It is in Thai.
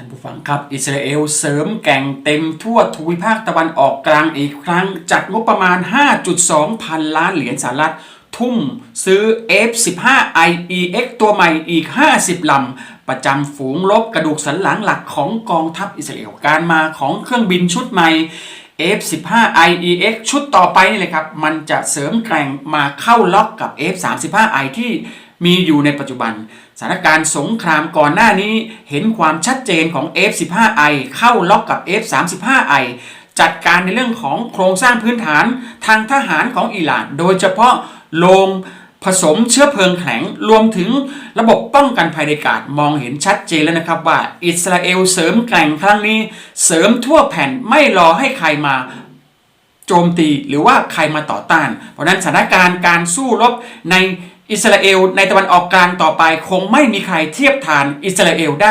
ท่านผู้ฟังครับ อิสราเอลเสริมแก่งเต็มทั่วทวิภาคตะวันออกกลางอีกครั้ง จัดงบประมาณ 5.2 พันล้านเหรียญสหรัฐ ทุ่มซื้อ F-15 IEX ตัวใหม่อีก 50 ลำ ประจำฝูงรบกระดูกสันหลังหลักของกองทัพอิสราเอลการมาของเครื่องบินชุดใหม่ F-15 IEX ชุดต่อไปนี่เลยครับ มันจะเสริมแกร่งมาเข้าล็อกกับ F-35I ที่ มีอยู่ในปัจจุบัน สถานการณ์สงครามก่อนหน้านี้เห็นความชัดเจนของ F-15I เข้าล็อกกับ F-35I จัดการในเรื่องของโครงสร้างพื้นฐานทางทหารของอิหร่าน โดยเฉพาะโลงผสมเชื้อเพลิงแข็งรวมถึงระบบป้องกันภัยในอากาศมองเห็นชัดเจนแล้วนะครับว่า อิสราเอลเสริมแกร่งครั้งนี้ เสริมทั่วแผ่นไม่รอให้ใครมา โจมตีหรือว่าใครมาต่อต้าน เพราะฉะนั้นสถานการณ์การสู้รบในอิสราเอลในตะวันออกกลางต่อไป คงไม่มีใครเทียบทานอิสราเอลได้